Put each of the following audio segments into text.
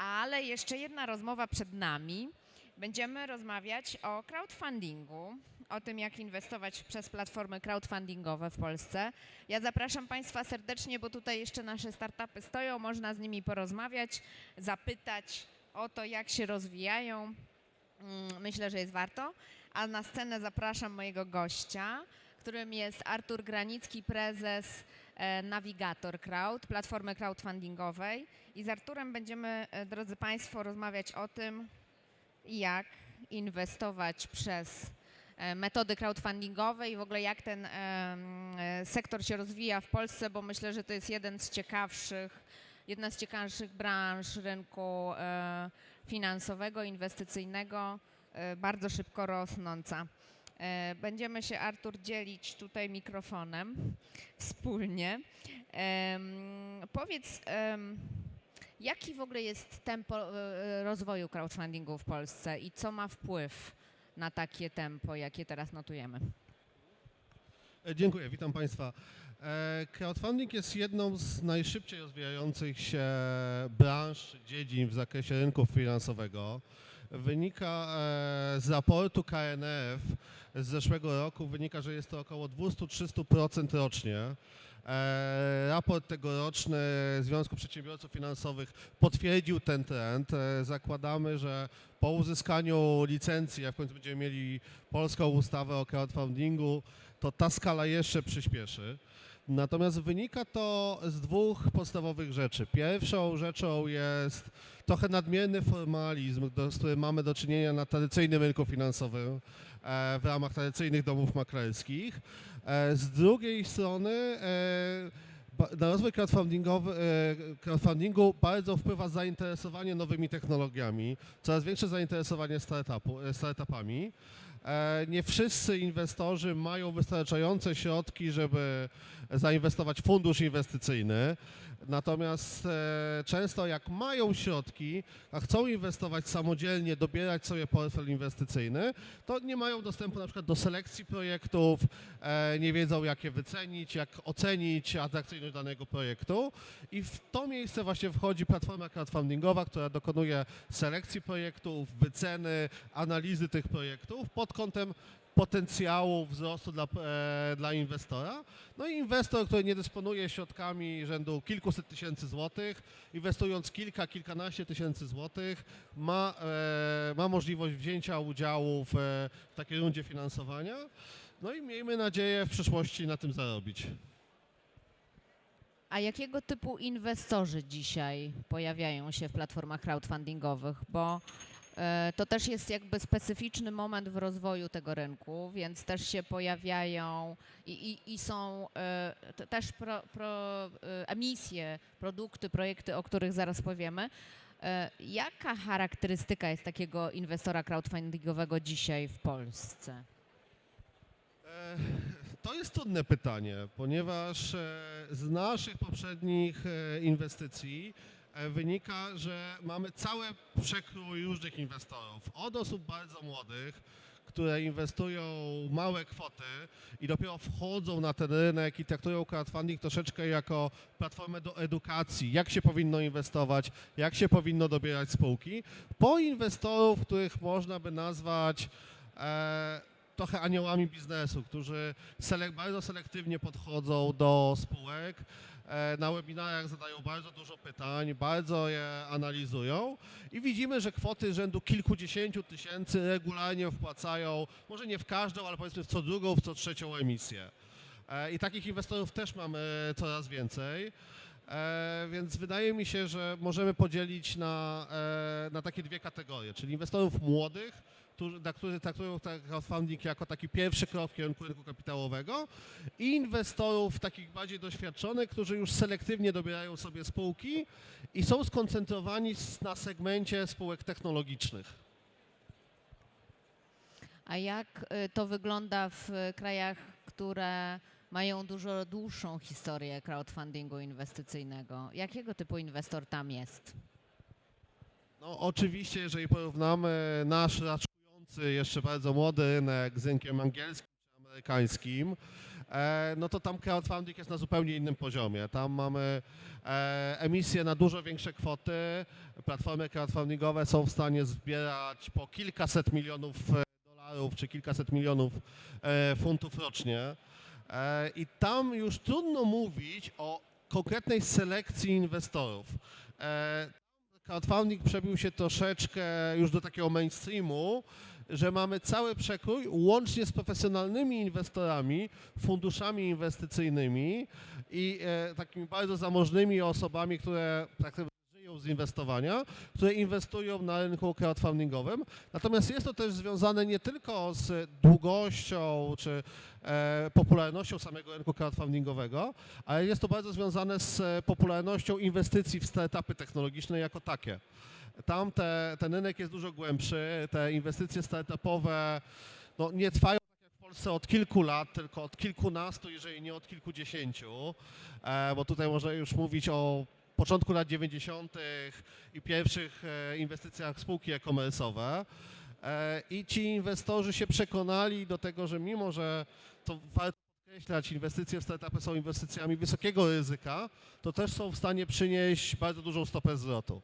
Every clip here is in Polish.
Ale jeszcze jedna rozmowa przed nami. Będziemy rozmawiać o crowdfundingu, o tym, jak inwestować przez platformy crowdfundingowe w Polsce. Ja zapraszam Państwa serdecznie, bo tutaj jeszcze nasze startupy stoją, można z nimi porozmawiać, zapytać o to, jak się rozwijają. Mm, Myślę, że jest warto. A na scenę zapraszam mojego gościa, którym jest Artur Granicki, prezes e, Navigator Crowd, platformy crowdfundingowej. I z Arturem będziemy, e, drodzy Państwo, rozmawiać o tym, jak inwestować przez e, metody crowdfundingowe i w ogóle jak ten sektor się rozwija w Polsce, bo myślę, że to jest jeden z ciekawszych, jedna z ciekawszych branż rynku finansowego, inwestycyjnego, bardzo szybko rosnąca. E, Będziemy się, Artur, dzielić tutaj mikrofonem wspólnie. Powiedz, jaki w ogóle jest tempo e, rozwoju crowdfundingu w Polsce i co ma wpływ na takie tempo, jakie teraz notujemy? E, Dziękuję, witam Państwa. Crowdfunding jest jedną z najszybciej rozwijających się branż, dziedzin w zakresie rynku finansowego. Wynika e, z raportu KNF z zeszłego roku, wynika, że jest to około 200-300% rocznie. E, Raport tegoroczny Związku Przedsiębiorców Finansowych potwierdził ten trend. E, Zakładamy, że po uzyskaniu licencji, a w końcu będziemy mieli polską ustawę o crowdfundingu, to ta skala jeszcze przyspieszy. Natomiast wynika to z dwóch podstawowych rzeczy. Pierwszą rzeczą jest trochę nadmierny formalizm, z którym mamy do czynienia na tradycyjnym rynku finansowym e, w ramach tradycyjnych domów maklerskich. E, z drugiej strony e, na rozwój crowdfundingu bardzo wpływa zainteresowanie nowymi technologiami, coraz większe zainteresowanie startupami. Nie wszyscy inwestorzy mają wystarczające środki, żeby zainwestować fundusz inwestycyjny. Natomiast e, często jak mają środki, a chcą inwestować samodzielnie, dobierać sobie portfel inwestycyjny, to nie mają dostępu na przykład do selekcji projektów, e, nie wiedzą jak je wycenić, jak ocenić atrakcyjność danego projektu. I w to miejsce właśnie wchodzi platforma crowdfundingowa, która dokonuje selekcji projektów, wyceny, analizy tych projektów pod kątem potencjału wzrostu dla, e, dla inwestora. No i inwestor, który nie dysponuje środkami rzędu kilkuset tysięcy złotych, inwestując kilka, kilkanaście tysięcy złotych, ma, e, ma możliwość wzięcia udziału w, e, w takiej rundzie finansowania. No i miejmy nadzieję w przyszłości na tym zarobić. A jakiego typu inwestorzy dzisiaj pojawiają się w platformach crowdfundingowych? Bo to też jest jakby specyficzny moment w rozwoju tego rynku, więc też się pojawiają i, i, i są e, też pro, pro, e, emisje, produkty, projekty, o których zaraz powiemy. E, Jaka charakterystyka jest takiego inwestora crowdfundingowego dzisiaj w Polsce? E, To jest trudne pytanie, ponieważ e, z naszych poprzednich e, inwestycji e, wynika, że mamy cały przekrój różnych inwestorów. Od osób bardzo młodych, które inwestują małe kwoty i dopiero wchodzą na ten rynek i traktują crowdfunding troszeczkę jako platformę do edukacji, jak się powinno inwestować, jak się powinno dobierać spółki, po inwestorów, których można by nazwać e, trochę aniołami biznesu, którzy selek, bardzo selektywnie podchodzą do spółek, e, na webinarach zadają bardzo dużo pytań, bardzo je analizują i widzimy, że kwoty rzędu kilkudziesięciu tysięcy regularnie wpłacają, może nie w każdą, ale powiedzmy w co drugą, w co trzecią emisję. E, I takich inwestorów też mamy coraz więcej. E, więc wydaje mi się, że możemy podzielić na, e, na takie dwie kategorie, czyli inwestorów młodych, którzy, których traktują ten crowdfunding jako taki pierwszy krok w kierunku rynku kapitałowego i inwestorów takich bardziej doświadczonych, którzy już selektywnie dobierają sobie spółki i są skoncentrowani na segmencie spółek technologicznych. A jak y, to wygląda w y, krajach, które mają dużo dłuższą historię crowdfundingu inwestycyjnego? Jakiego typu inwestor tam jest? No, oczywiście, jeżeli porównamy nasz jeszcze bardzo młody rynek z rynkiem angielskim czy amerykańskim, e, no to tam crowdfunding jest na zupełnie innym poziomie. Tam mamy e, emisje na dużo większe kwoty. Platformy crowdfundingowe są w stanie zbierać po kilkaset milionów e, dolarów czy kilkaset milionów funtów rocznie. I tam już trudno mówić o konkretnej selekcji inwestorów. Crowdfunding przebił się troszeczkę już do takiego mainstreamu, że mamy cały przekrój łącznie z profesjonalnymi inwestorami, funduszami inwestycyjnymi i e, takimi bardzo zamożnymi osobami, które tak z inwestowania, które inwestują na rynku crowdfundingowym. Natomiast jest to też związane nie tylko z długością czy e, popularnością samego rynku crowdfundingowego, ale jest to bardzo związane z popularnością inwestycji w startupy technologiczne jako takie. Tam te, ten rynek jest dużo głębszy, te inwestycje startupowe no, nie trwają tak Polsce od kilku lat, tylko od kilkunastu, jeżeli nie od kilkudziesięciu, e, bo tutaj można już mówić o początku lat 90. i pierwszych e, inwestycjach spółki e-commerce'owe. E, I ci inwestorzy się przekonali do tego, że mimo, że to warto podkreślać, inwestycje w startupy są inwestycjami wysokiego ryzyka, to też są w stanie przynieść bardzo dużą stopę zwrotu.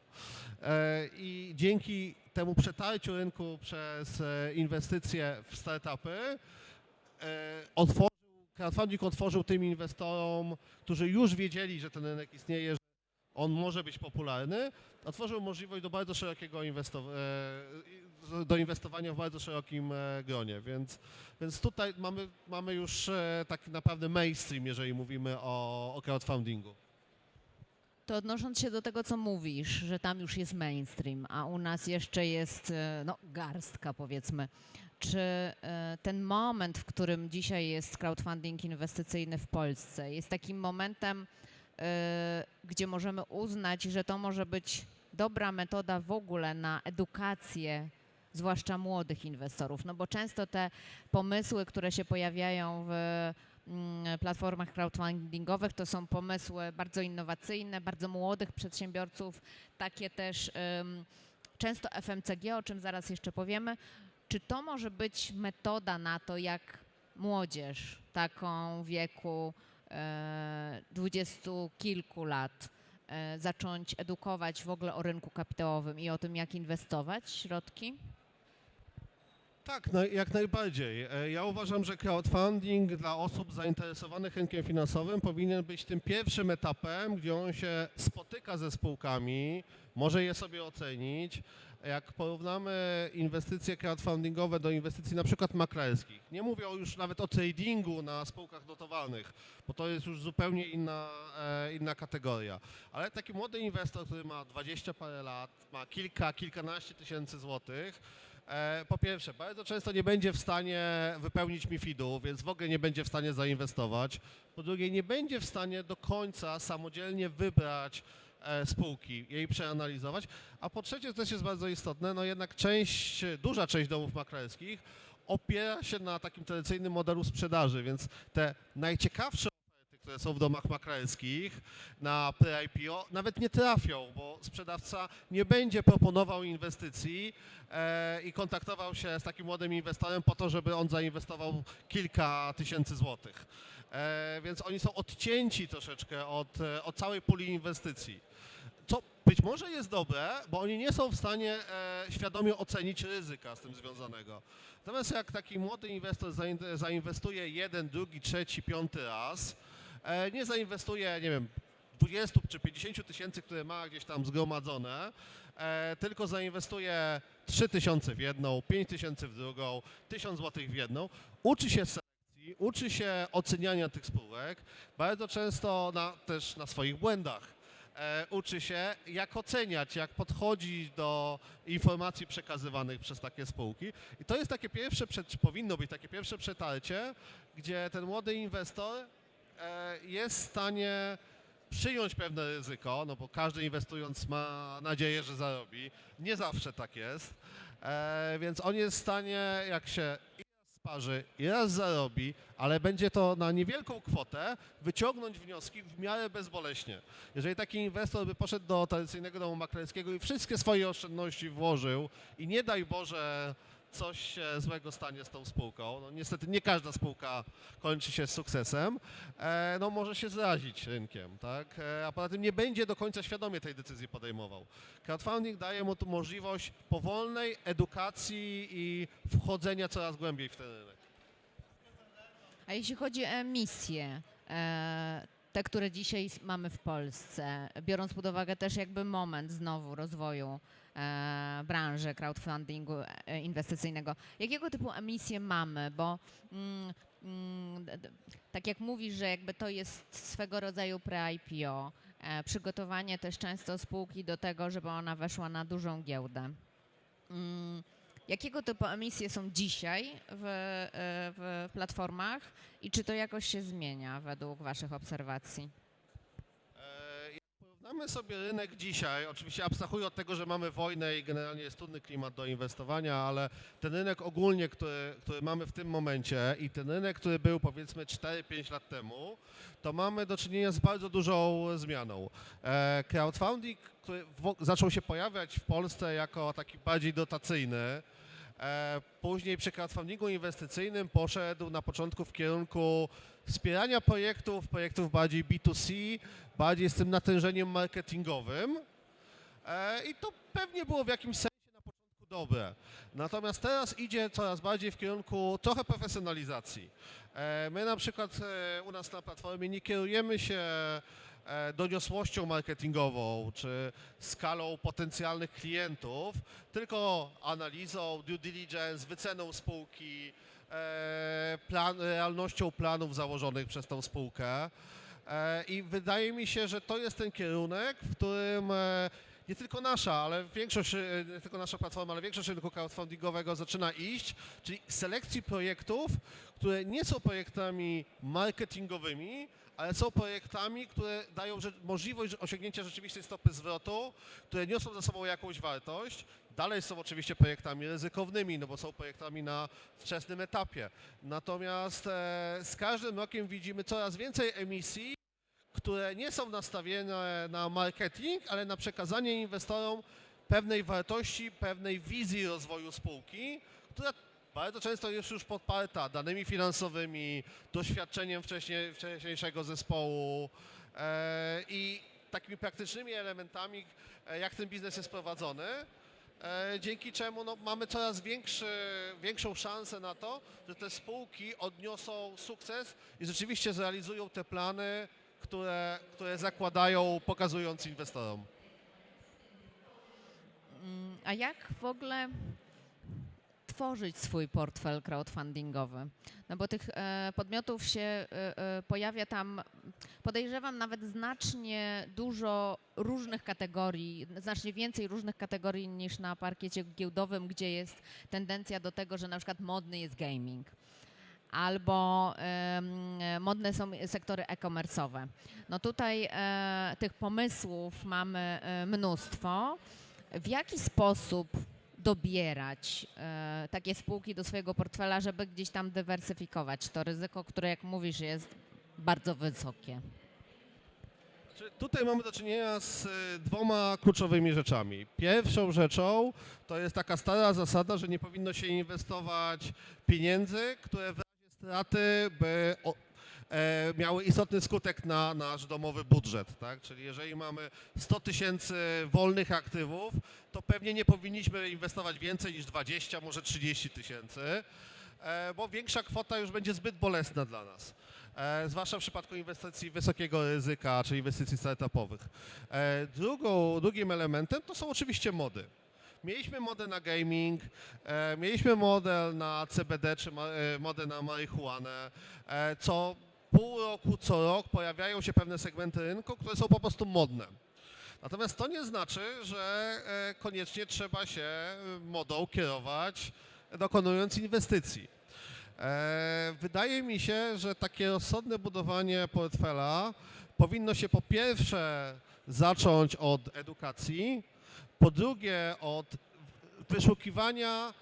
E, I dzięki temu przetarciu rynku przez inwestycje w startupy otworzył, crowdfunding otworzył tym inwestorom, którzy już wiedzieli, że ten rynek istnieje, on może być popularny, otworzył możliwość do bardzo szerokiego e, do inwestowania w bardzo szerokim e, gronie, więc, więc tutaj mamy, mamy już taki naprawdę mainstream, jeżeli mówimy o, o crowdfundingu. To odnosząc się do tego, co mówisz, że tam już jest mainstream, a u nas jeszcze jest no, garstka, powiedzmy. Czy ten moment, w którym dzisiaj jest crowdfunding inwestycyjny w Polsce, jest takim momentem, gdzie możemy uznać, że to może być dobra metoda w ogóle na edukację, zwłaszcza młodych inwestorów? No bo często te pomysły, które się pojawiają w mm, platformach crowdfundingowych. To są pomysły bardzo innowacyjne, bardzo młodych przedsiębiorców, takie też często FMCG, o czym zaraz jeszcze powiemy. Czy to może być metoda na to, jak młodzież taką wieku dwudziestu kilku lat e, zacząć edukować w ogóle o rynku kapitałowym i o tym, jak inwestować środki? Tak, no, jak najbardziej. E, Ja uważam, że crowdfunding dla osób zainteresowanych rynkiem finansowym powinien być tym pierwszym etapem, gdzie on się spotyka ze spółkami, może je sobie ocenić. Jak porównamy inwestycje crowdfundingowe do inwestycji na przykład maklerskich, nie mówię już nawet o tradingu na spółkach dotowanych, bo to jest już zupełnie inna, e, inna kategoria. Ale taki młody inwestor, który ma 20 parę lat, ma kilka, kilkanaście tysięcy złotych, E, Po pierwsze, bardzo często nie będzie w stanie wypełnić MIFID-u, więc w ogóle nie będzie w stanie zainwestować. Po drugie, nie będzie w stanie do końca samodzielnie wybrać spółki, jej przeanalizować. A po trzecie, to też jest bardzo istotne, no jednak część, duża część domów maklerskich opiera się na takim tradycyjnym modelu sprzedaży, więc te najciekawsze oferty, które są w domach maklerskich na pre-IPO nawet nie trafią, bo sprzedawca nie będzie proponował inwestycji e, i kontaktował się z takim młodym inwestorem po to, żeby on zainwestował kilka tysięcy złotych. E, więc oni są odcięci troszeczkę od, e, od całej puli inwestycji. Co być może jest dobre, bo oni nie są w stanie e, świadomie ocenić ryzyka z tym związanego. Natomiast jak taki młody inwestor zain- zainwestuje jeden, drugi, trzeci, piąty raz, nie zainwestuje, nie wiem, 20 czy 50 tysięcy, które ma gdzieś tam zgromadzone, e, tylko zainwestuje 3 tysiące w jedną, 5 tysięcy w drugą, 1000 złotych w jedną, uczy się selekcji, uczy się oceniania tych spółek, bardzo często na, też na swoich błędach. E, uczy się, jak oceniać, jak podchodzić do informacji przekazywanych przez takie spółki. I to jest takie pierwsze, powinno być takie pierwsze przetarcie, gdzie ten młody inwestor e, jest w stanie przyjąć pewne ryzyko, no bo każdy inwestując ma nadzieję, że zarobi. Nie zawsze tak jest, e, więc on jest w stanie, jak się sparzy, i raz zarobi, ale będzie to na niewielką kwotę, wyciągnąć wnioski w miarę bezboleśnie. Jeżeli taki inwestor by poszedł do tradycyjnego domu maklerskiego i wszystkie swoje oszczędności włożył i nie daj Boże coś się złego stanie z tą spółką. No, niestety nie każda spółka kończy się sukcesem, e, no może się zrazić rynkiem, tak? E, a poza tym nie będzie do końca świadomie tej decyzji podejmował. Crowdfunding daje mu tu możliwość powolnej edukacji i wchodzenia coraz głębiej w ten rynek. A jeśli chodzi o emisje, e, te, które dzisiaj mamy w Polsce, biorąc pod uwagę też jakby moment znowu rozwoju e, branży crowdfundingu e, inwestycyjnego, jakiego typu emisje mamy? Bo mm, mm, tak jak mówisz, że jakby to jest swego rodzaju pre-IPO, e, przygotowanie też często spółki do tego, żeby ona weszła na dużą giełdę. Mm, Jakiego typu emisje są dzisiaj w, e, w platformach i czy to jakoś się zmienia według Waszych obserwacji? Jak porównamy sobie rynek dzisiaj, oczywiście abstrahuję od tego, że mamy wojnę i generalnie jest trudny klimat do inwestowania, ale ten rynek ogólnie, który, który mamy w tym momencie i ten rynek, który był powiedzmy 4-5 lat temu, to mamy do czynienia z bardzo dużą zmianą. E, Crowdfunding, który zaczął się pojawiać w Polsce jako taki bardziej dotacyjny, Później przy crowdfundingu inwestycyjnym poszedł na początku w kierunku wspierania projektów, projektów bardziej B2C, bardziej z tym natężeniem marketingowym. E, I to pewnie było w jakimś sensie na początku dobre. Natomiast teraz idzie coraz bardziej w kierunku trochę profesjonalizacji. E, My na przykład e, u nas na platformie nie kierujemy się e, doniosłością marketingową czy skalą potencjalnych klientów, tylko analizą, due diligence, wyceną spółki, e, plan, realnością planów założonych przez tą spółkę. E, I wydaje mi się, że to jest ten kierunek, w którym e, nie tylko nasza, ale większość, e, nie tylko nasza platforma, ale większość rynku crowdfundingowego zaczyna iść, czyli selekcji projektów, które nie są projektami marketingowymi, ale są projektami, które dają możliwość osiągnięcia rzeczywistej stopy zwrotu, które niosą za sobą jakąś wartość. Dalej są oczywiście projektami ryzykownymi, no bo są projektami na wczesnym etapie. Natomiast e, z każdym rokiem widzimy coraz więcej emisji, które nie są nastawione na marketing, ale na przekazanie inwestorom pewnej wartości, pewnej wizji rozwoju spółki, która bardzo często jest już podparta danymi finansowymi, doświadczeniem wcześnie, wcześniejszego zespołu e, i takimi praktycznymi elementami, e, jak ten biznes jest prowadzony, e, dzięki czemu no, mamy coraz większy, większą szansę na to, że te spółki odniosą sukces i rzeczywiście zrealizują te plany, które, które zakładają, pokazując inwestorom. Mm, A jak w ogóle tworzyć swój portfel crowdfundingowy? No bo tych e, podmiotów się e, e, pojawia tam, podejrzewam, nawet znacznie dużo różnych kategorii, znacznie więcej różnych kategorii niż na parkiecie giełdowym, gdzie jest tendencja do tego, że na przykład modny jest gaming. Albo modne są sektory e-commerce'owe. No tutaj tych pomysłów mamy mnóstwo. W jaki sposób dobierać e, takie spółki do swojego portfela, żeby gdzieś tam dywersyfikować to ryzyko, które jak mówisz jest bardzo wysokie? Tutaj mamy do czynienia z y, dwoma kluczowymi rzeczami. Pierwszą rzeczą to jest taka stara zasada, że nie powinno się inwestować pieniędzy, które w razie straty by e, miały istotny skutek na nasz domowy budżet. Tak? Czyli jeżeli mamy 100 tysięcy wolnych aktywów, to pewnie nie powinniśmy inwestować więcej niż 20, może 30 tysięcy, e, bo większa kwota już będzie zbyt bolesna dla nas. E, zwłaszcza w przypadku inwestycji wysokiego ryzyka, czy inwestycji startupowych. E, drugą, drugim elementem to są oczywiście mody. Mieliśmy modę na gaming, e, mieliśmy model na CBD, czy e, modę na marihuanę, e, co pół roku, co rok pojawiają się pewne segmenty rynku, które są po prostu modne. Natomiast to nie znaczy, że e, koniecznie trzeba się e, modą kierować, dokonując inwestycji. E, Wydaje mi się, że takie rozsądne budowanie portfela powinno się po pierwsze zacząć od edukacji, po drugie od wyszukiwania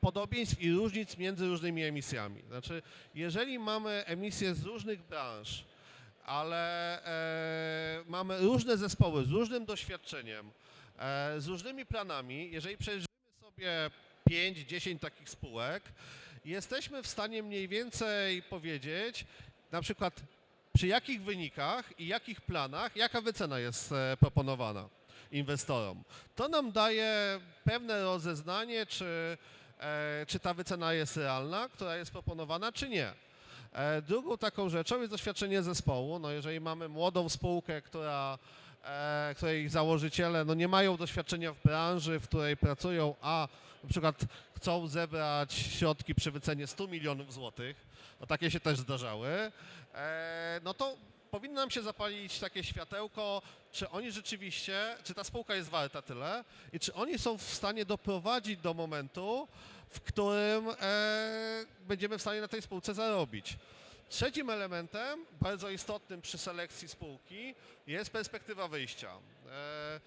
podobieństw i różnic między różnymi emisjami. Znaczy, jeżeli mamy emisje z różnych branż, ale e, mamy różne zespoły z różnym doświadczeniem, e, z różnymi planami, jeżeli przejrzymy sobie 5-10 takich spółek, jesteśmy w stanie mniej więcej powiedzieć, na przykład przy jakich wynikach i jakich planach, jaka wycena jest e, proponowana inwestorom. To nam daje pewne rozeznanie, czy, e, czy ta wycena jest realna, która jest proponowana, czy nie. E, Drugą taką rzeczą jest doświadczenie zespołu. No jeżeli mamy młodą spółkę, która, e, której założyciele no nie mają doświadczenia w branży, w której pracują, a na przykład chcą zebrać środki przy wycenie 100 milionów złotych, no takie się też zdarzały, no to powinno nam się zapalić takie światełko, czy oni rzeczywiście, czy ta spółka jest warta tyle i czy oni są w stanie doprowadzić do momentu, w którym e, będziemy w stanie na tej spółce zarobić. Trzecim elementem, bardzo istotnym przy selekcji spółki, jest perspektywa wyjścia. E,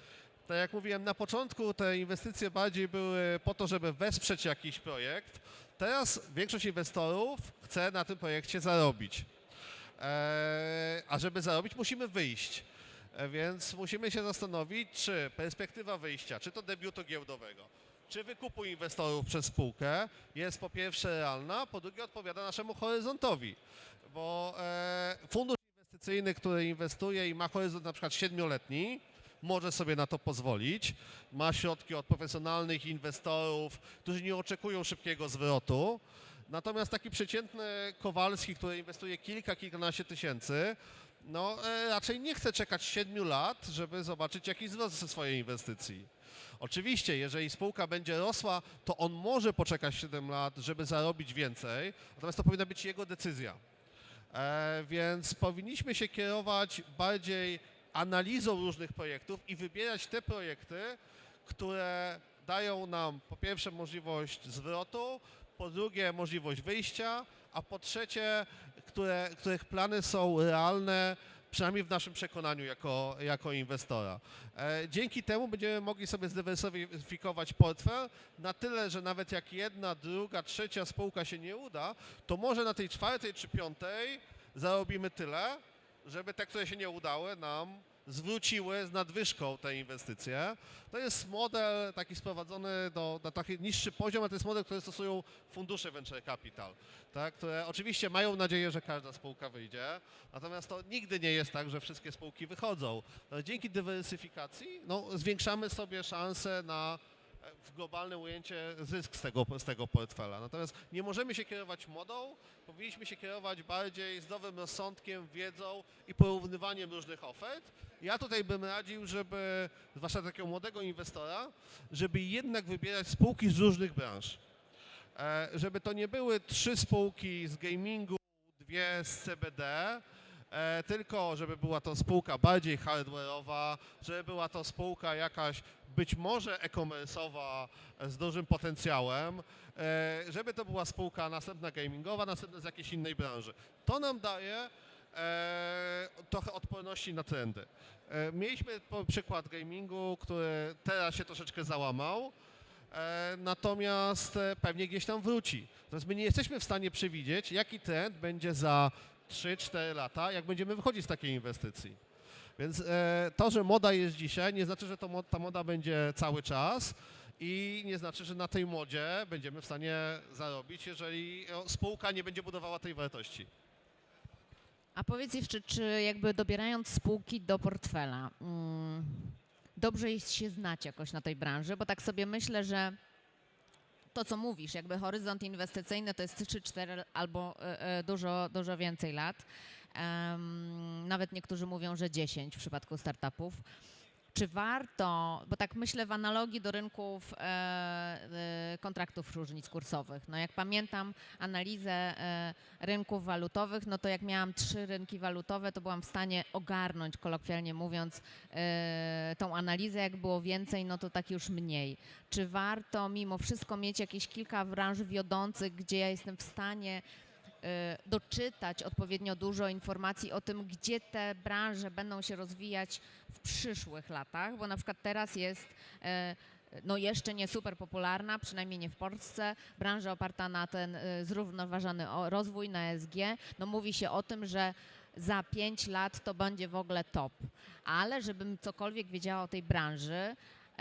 tak jak mówiłem, na początku te inwestycje bardziej były po to, żeby wesprzeć jakiś projekt. Teraz większość inwestorów chce na tym projekcie zarobić. E, a żeby zarobić, musimy wyjść. E, Więc musimy się zastanowić, czy perspektywa wyjścia, czy to debiutu giełdowego, czy wykupu inwestorów przez spółkę jest po pierwsze realna, po drugie odpowiada naszemu horyzontowi. Bo e, fundusz inwestycyjny, który inwestuje i ma horyzont na przykład siedmioletni, może sobie na to pozwolić. Ma środki od profesjonalnych inwestorów, którzy nie oczekują szybkiego zwrotu. Natomiast taki przeciętny Kowalski, który inwestuje kilka, kilkanaście tysięcy, no e, raczej nie chce czekać 7 lat, żeby zobaczyć jakiś wzrost ze swojej inwestycji. Oczywiście, jeżeli spółka będzie rosła, to on może poczekać 7 lat, żeby zarobić więcej, natomiast to powinna być jego decyzja. E, więc powinniśmy się kierować bardziej analizą różnych projektów i wybierać te projekty, które dają nam po pierwsze możliwość zwrotu, po drugie możliwość wyjścia, a po trzecie, które, których plany są realne, przynajmniej w naszym przekonaniu jako, jako inwestora. E, dzięki temu będziemy mogli sobie zdywersyfikować portfel na tyle, że nawet jak jedna, druga, trzecia spółka się nie uda, to może na tej czwartej czy piątej zarobimy tyle, żeby te, które się nie udały, nam zwróciły z nadwyżką te inwestycje. To jest model taki sprowadzony do, na taki niższy poziom, a to jest model, który stosują fundusze venture capital, tak, które oczywiście mają nadzieję, że każda spółka wyjdzie, natomiast to nigdy nie jest tak, że wszystkie spółki wychodzą. Dzięki dywersyfikacji no, zwiększamy sobie szanse na e, w globalne ujęcie zysk z tego, z tego portfela. Natomiast nie możemy się kierować modą, powinniśmy się kierować bardziej zdrowym rozsądkiem, wiedzą i porównywaniem różnych ofert. Ja tutaj bym radził, żeby, zwłaszcza takiego młodego inwestora, żeby jednak wybierać spółki z różnych branż. E, żeby to nie były trzy spółki z gamingu, dwie z CBD, e, tylko żeby była to spółka bardziej hardware'owa, żeby była to spółka jakaś być może e-commerce'owa z dużym potencjałem, e, żeby to była spółka następna gamingowa, następna z jakiejś innej branży. To nam daje trochę odporności na trendy. E, mieliśmy przykład gamingu, który teraz się troszeczkę załamał, e, natomiast e, pewnie gdzieś tam wróci. Natomiast my nie jesteśmy w stanie przewidzieć, jaki trend będzie za 3-4 lata, jak będziemy wychodzić z takiej inwestycji. Więc e, to, że moda jest dzisiaj, nie znaczy, że to, ta moda będzie cały czas i nie znaczy, że na tej modzie będziemy w stanie zarobić, jeżeli e, spółka nie będzie budowała tej wartości. A powiedz jeszcze, czy jakby dobierając spółki do portfela, mm, dobrze jest się znać jakoś na tej branży, bo tak sobie myślę, że to, co mówisz, jakby horyzont inwestycyjny to jest 3-4 albo e, e, dużo, dużo więcej lat. Nawet niektórzy mówią, że 10 w przypadku startupów. Czy warto, bo tak myślę w analogii do rynków e, e, kontraktów różnic kursowych. No jak pamiętam analizę e, rynków walutowych, no to jak miałam trzy rynki walutowe, to byłam w stanie ogarnąć, kolokwialnie mówiąc, tą analizę. Jak było więcej, no to tak już mniej. Czy warto mimo wszystko mieć jakieś kilka branż wiodących, gdzie ja jestem w stanie doczytać odpowiednio dużo informacji o tym, gdzie te branże będą się rozwijać w przyszłych latach, bo na przykład teraz jest e, no jeszcze nie super popularna, przynajmniej nie w Polsce, branża oparta na ten y, zrównoważony rozwój, na ESG. No mówi się o tym, że za 5 lat to będzie w ogóle top. Ale żebym cokolwiek wiedziała o tej branży,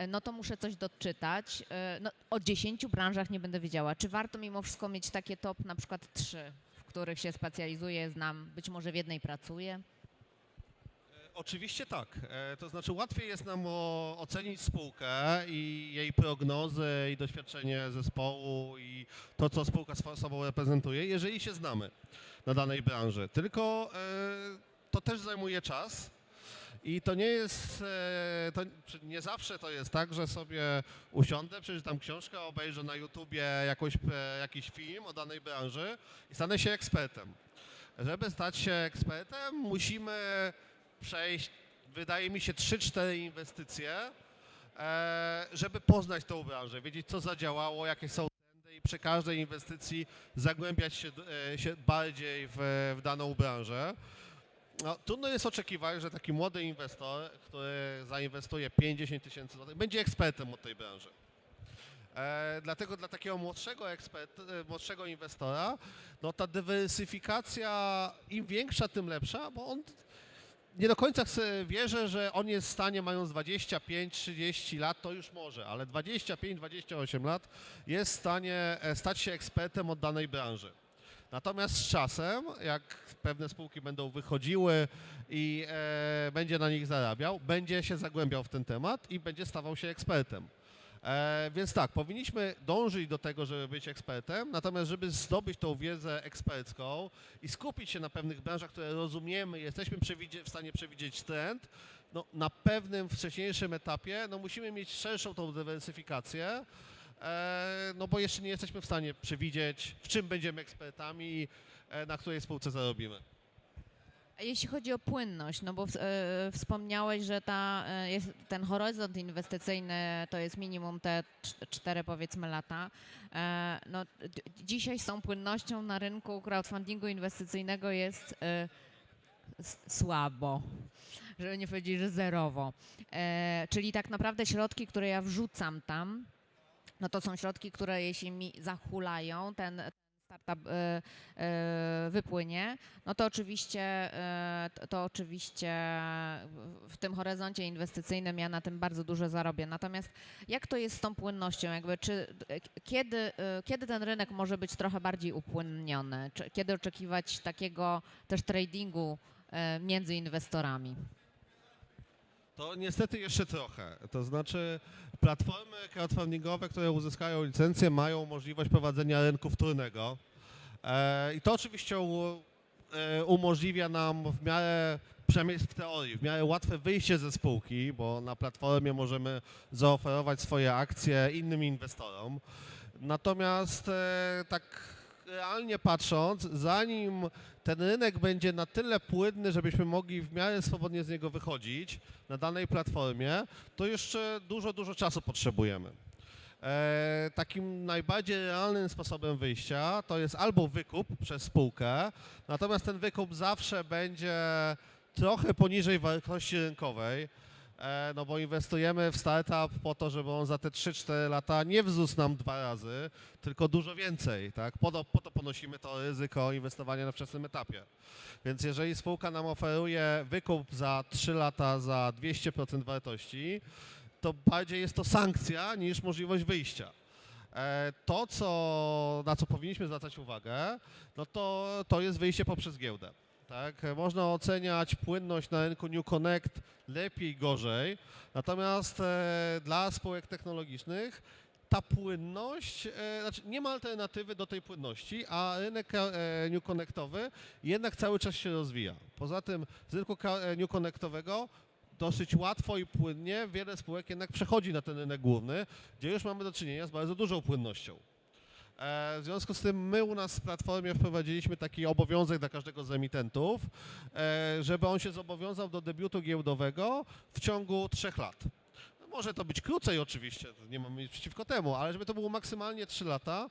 no to muszę coś doczytać. No, o 10 branżach nie będę wiedziała. Czy warto mimo wszystko mieć takie top, na przykład trzy, w których się specjalizuję, znam, być może w jednej pracuję? Oczywiście tak. E, To znaczy łatwiej jest nam ocenić spółkę i jej prognozy i doświadczenie zespołu i to, co spółka sobą reprezentuje, jeżeli się znamy na danej branży. Tylko e, to też zajmuje czas i to nie jest, e, to nie zawsze to jest tak, że sobie usiądę, przeczytam książkę, obejrzę na YouTubie jakąś, e, jakiś film o danej branży i stanę się ekspertem. Żeby stać się ekspertem, musimy przejść, wydaje mi się, 3-4 inwestycje, e, żeby poznać tą branżę, wiedzieć co zadziałało, jakie są trendy i przy każdej inwestycji zagłębiać się, się bardziej w, w daną branżę. No, trudno jest oczekiwać, że taki młody inwestor, który zainwestuje 50 tysięcy złotych, będzie ekspertem od tej branży. E, dlatego dla takiego młodszego, ekspert, e, młodszego inwestora, no ta dywersyfikacja im większa, tym lepsza, bo on nie do końca chce, wierzę, że on jest w stanie, mając 25-30 lat, to już może, ale 25-28 lat jest w stanie e, stać się ekspertem od danej branży. Natomiast z czasem, jak pewne spółki będą wychodziły i e, będzie na nich zarabiał, będzie się zagłębiał w ten temat i będzie stawał się ekspertem. E, więc tak, powinniśmy dążyć do tego, żeby być ekspertem, natomiast żeby zdobyć tą wiedzę ekspercką i skupić się na pewnych branżach, które rozumiemy, jesteśmy w stanie przewidzieć trend, no, na pewnym wcześniejszym etapie no, musimy mieć szerszą tą dywersyfikację, no bo jeszcze nie jesteśmy w stanie przewidzieć, w czym będziemy ekspertami, e, na której spółce zarobimy. Jeśli chodzi o płynność, no bo e, wspomniałeś, że ta, e, jest, ten horyzont inwestycyjny to jest minimum te cz- cztery powiedzmy lata. E, no, dzisiaj z tą płynnością na rynku crowdfundingu inwestycyjnego jest e, słabo, żeby nie powiedzieć, że zerowo. E, czyli tak naprawdę środki, które ja wrzucam tam, no to są środki, które jeśli mi zahulają, ten startup e, e, wypłynie, no to oczywiście, e, to, oczywiście w tym horyzoncie inwestycyjnym ja na tym bardzo dużo zarobię. Natomiast jak to jest z tą płynnością? Jakby, czy, kiedy, kiedy ten rynek może być trochę bardziej upłynniony? Czy, kiedy oczekiwać takiego też tradingu między inwestorami? To niestety jeszcze trochę. To znaczy platformy crowdfundingowe, które uzyskają licencję, mają możliwość prowadzenia rynku wtórnego. E, I to oczywiście e, umożliwia nam w miarę, przynajmniej w teorii, w miarę łatwe wyjście ze spółki, bo na platformie możemy zaoferować swoje akcje innym inwestorom. Natomiast e, tak realnie patrząc, zanim ten rynek będzie na tyle płynny, żebyśmy mogli w miarę swobodnie z niego wychodzić na danej platformie, to jeszcze dużo, dużo czasu potrzebujemy. E, takim najbardziej realnym sposobem wyjścia to jest albo wykup przez spółkę, natomiast ten wykup zawsze będzie trochę poniżej wartości rynkowej, no bo inwestujemy w startup po to, żeby on za te 3-4 lata nie wzrósł nam dwa razy, tylko dużo więcej, tak? Po to, po to ponosimy to ryzyko inwestowania na wczesnym etapie. Więc jeżeli spółka nam oferuje wykup za 3 lata za 200% wartości, to bardziej jest to sankcja niż możliwość wyjścia. E, To, co, na co powinniśmy zwracać uwagę, no to, to jest wyjście poprzez giełdę. Tak? Można oceniać płynność na rynku New Connect lepiej, gorzej, natomiast e, dla spółek technologicznych ta płynność, e, znaczy nie ma alternatywy do tej płynności, a rynek e, New Connectowy jednak cały czas się rozwija. Poza tym z rynku e, New Connectowego dosyć łatwo i płynnie wiele spółek jednak przechodzi na ten rynek główny, gdzie już mamy do czynienia z bardzo dużą płynnością. E, W związku z tym my u nas w platformie wprowadziliśmy taki obowiązek dla każdego z emitentów, e, żeby on się zobowiązał do debiutu giełdowego w ciągu trzech lat. Może to być krócej oczywiście, nie mamy nic przeciwko temu, ale żeby to było maksymalnie 3 lata,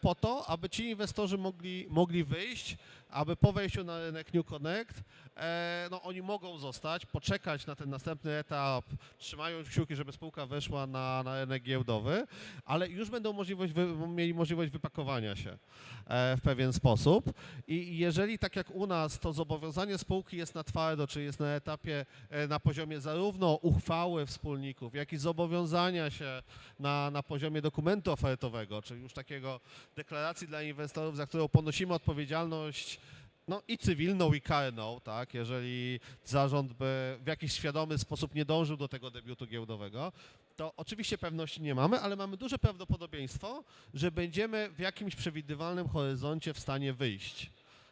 po to, aby ci inwestorzy mogli, mogli wyjść, aby po wejściu na rynek New Connect, e, no oni mogą zostać, poczekać na ten następny etap, trzymając kciuki, żeby spółka weszła na, na rynek giełdowy, ale już będą możliwość, mieli możliwość wypakowania się e, w pewien sposób. I jeżeli tak jak u nas to zobowiązanie spółki jest na twardo, czyli jest na etapie, e, na poziomie zarówno uchwały wspólników, jak i zobowiązania się na, na poziomie dokumentu ofertowego, czyli już takiego deklaracji dla inwestorów, za którą ponosimy odpowiedzialność no i cywilną, i karną, tak, jeżeli zarząd by w jakiś świadomy sposób nie dążył do tego debiutu giełdowego, to oczywiście pewności nie mamy, ale mamy duże prawdopodobieństwo, że będziemy w jakimś przewidywalnym horyzoncie w stanie wyjść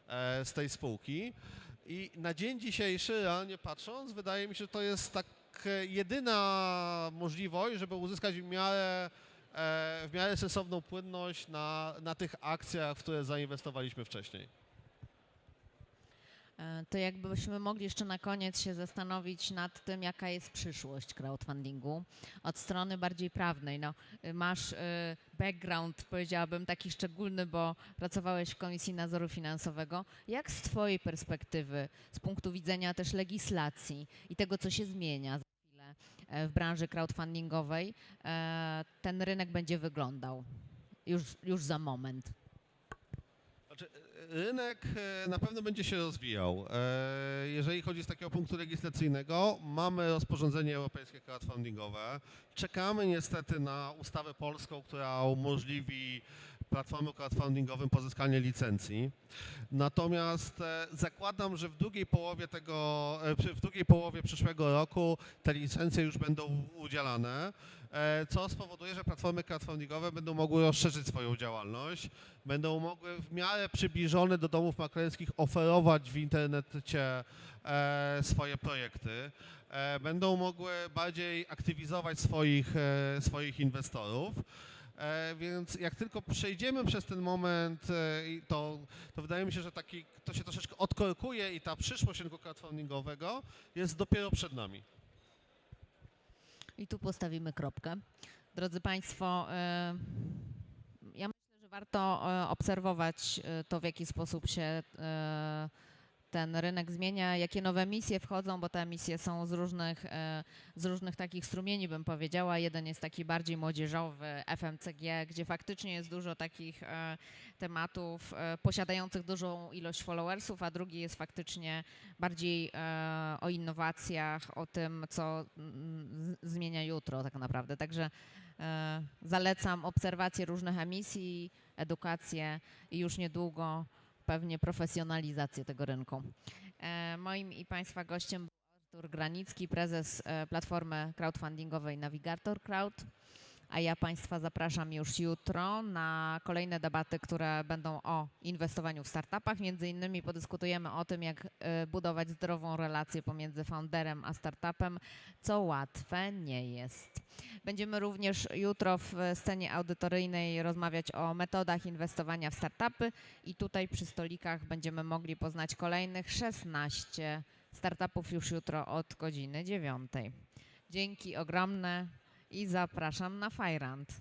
e, z tej spółki. I na dzień dzisiejszy, realnie patrząc, wydaje mi się, że to jest tak e, jedyna możliwość, żeby uzyskać w miarę, w miarę sensowną płynność na, na tych akcjach, w które zainwestowaliśmy wcześniej. E, To jakbyśmy mogli jeszcze na koniec się zastanowić nad tym, jaka jest przyszłość crowdfundingu od strony bardziej prawnej. No, masz y, background, powiedziałabym, taki szczególny, bo pracowałeś w Komisji Nadzoru Finansowego. Jak z Twojej perspektywy, z punktu widzenia też legislacji i tego, co się zmienia e, w branży crowdfundingowej, e, ten rynek będzie wyglądał już, już za moment? Znaczy, e, rynek e, na pewno będzie się rozwijał. E, Jeżeli chodzi z takiego punktu legislacyjnego, mamy rozporządzenie europejskie crowdfundingowe. Czekamy niestety na ustawę polską, która umożliwi platformom crowdfundingowym pozyskanie licencji. Natomiast e, zakładam, że w drugiej połowie tego, e, w drugiej połowie przyszłego roku te licencje już będą udzielane, e, co spowoduje, że platformy crowdfundingowe będą mogły rozszerzyć swoją działalność, będą mogły w miarę przybliżone do domów maklerskich oferować w internecie swoje projekty, będą mogły bardziej aktywizować swoich, swoich inwestorów. E, więc jak tylko przejdziemy przez ten moment, e, to, to wydaje mi się, że taki, to się troszeczkę odkorkuje i ta przyszłość rynku crowdfundingowego jest dopiero przed nami. I tu postawimy kropkę. Drodzy Państwo, e, ja myślę, że warto obserwować to, w jaki sposób się ten rynek zmienia, jakie nowe misje wchodzą, bo te emisje są z różnych, e, z różnych takich strumieni, bym powiedziała. Jeden jest taki bardziej młodzieżowy, FMCG, gdzie faktycznie jest dużo takich e, tematów e, posiadających dużą ilość followersów, a drugi jest faktycznie bardziej o innowacjach, o tym, co mm, zmienia jutro tak naprawdę. Także zalecam obserwację różnych emisji, edukację i już niedługo pewnie profesjonalizację tego rynku. E, moim i Państwa gościem był Artur Granicki, prezes e, platformy crowdfundingowej Navigator Crowd. A ja Państwa zapraszam już jutro na kolejne debaty, które będą o inwestowaniu w startupach. Między innymi podyskutujemy o tym, jak e, budować zdrową relację pomiędzy founderem a startupem, co łatwe nie jest. Będziemy również jutro w scenie audytoryjnej rozmawiać o metodach inwestowania w startupy i tutaj przy stolikach będziemy mogli poznać kolejnych 16 startupów już jutro od godziny 9. Dzięki ogromne i zapraszam na Fajrant.